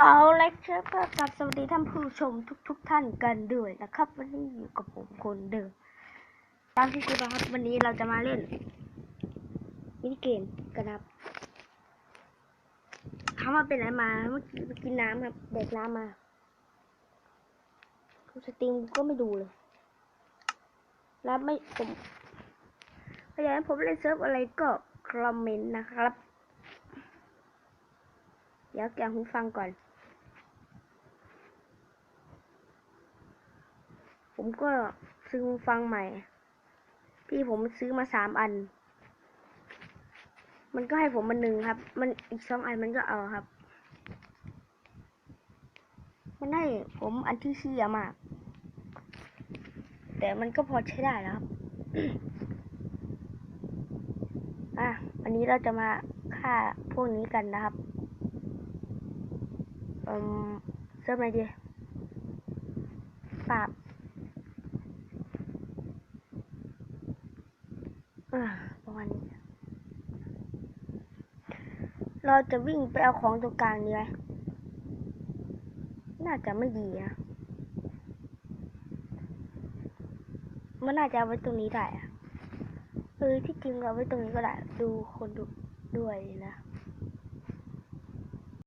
เอาละครับก็กับสวัสดีท่านผู้ชมทุกๆทท่านกันด้วยนะครับ วันนี้อยู่กับผมคนเดิมตามที่คิดนะครับวันนี้เราจะมาเล่นมินิเกมกันครับถามว่าเป็นอะไรมาเมื่อกี้ไปกินน้ำครับเด็กน้ำมาคุณสตรีมก็ไม่ดูเลย แล้วไม่ผมพยายามผมเล่นเซิร์ฟอะไรก็คอมเมนต์นะครับเดี๋ยวแกหูฟังก่อน ผมก็ซื้อฟังใหม่ พี่ผมซื้อมาสามอัน มันก็ให้ผมมันหนึ่งครับ มันอีกสองอันมันก็เอาครับ มันให้ผมอันที่เชี่ยมาก แต่มันก็พอใช้ได้แล้วครับอะวันนี้เราจะมาฆ่าพวกนี้กันนะครับอืมเริ่มอะไรดีปราบอ่า ประมาณนี้ เราจะวิ่งไปเอาของตรงกลางดีไหมน่าจะไม่ดีนะ มันน่าจะเอาไว้ตรงนี้ได้อะเออที่จริงเอาไว้ตรงนี้ก็ได้ ดูคนดูด้วยนะ